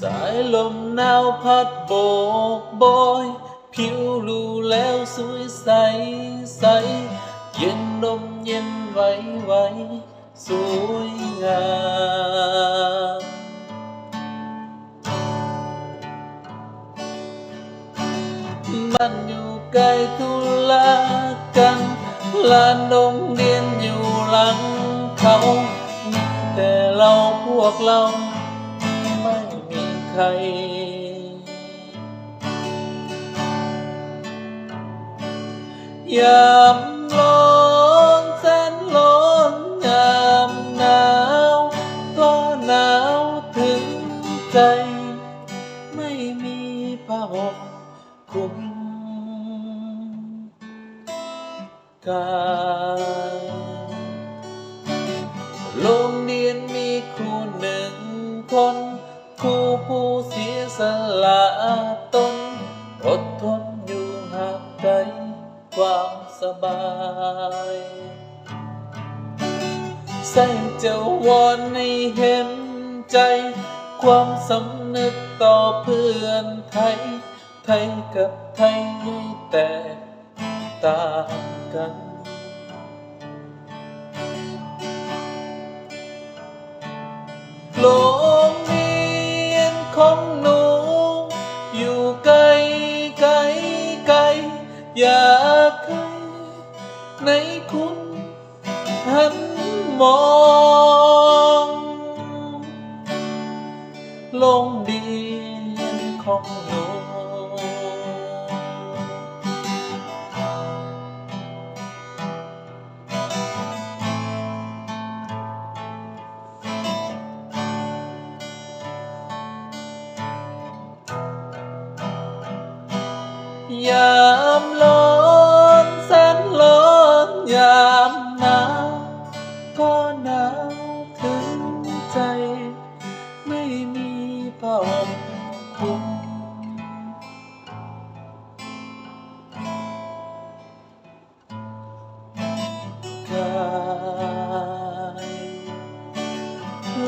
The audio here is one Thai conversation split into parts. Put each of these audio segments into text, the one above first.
สายลมหนาวพัดโบกบอย ผิวรูแล้วสวยใสใส เย็นลมเย็นไหวไหวสวยงามมันอยู่ไกลทุลากันลานโรงเรียนอยู่หลังเขา มีแต่เราพวกเรา ร ยามร้อนแสนร้อนยามหนาวก็หนาวถึงใจ ไม่มีผ้าห่มคลุมกายโรงเรียนมี บายใส่เจ้าวอนให้เห็นใจ ความสำนึกต่อเพื่อนไทย ไทยกับไทยแตกต่างกัน ในคุณหันมอง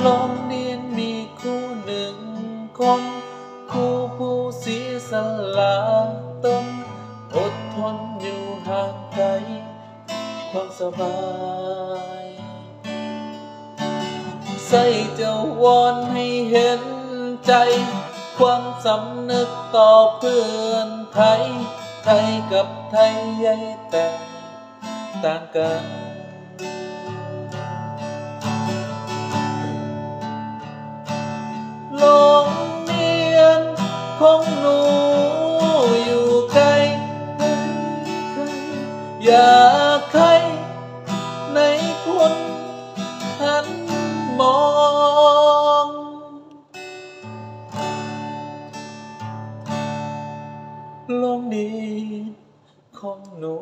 โรงเรียนมีครูหนึ่งคนครูผู้เสียสละตนอดทนอยู่ห่างไกลความสบายใส่เจ้าวอนให้เห็นใจ ความสำนึกต่อเพื่อนไทย ไทยกับไทยใหญ่แต่ต่างกันากใครในคนหันมองโรงเรียนของหนู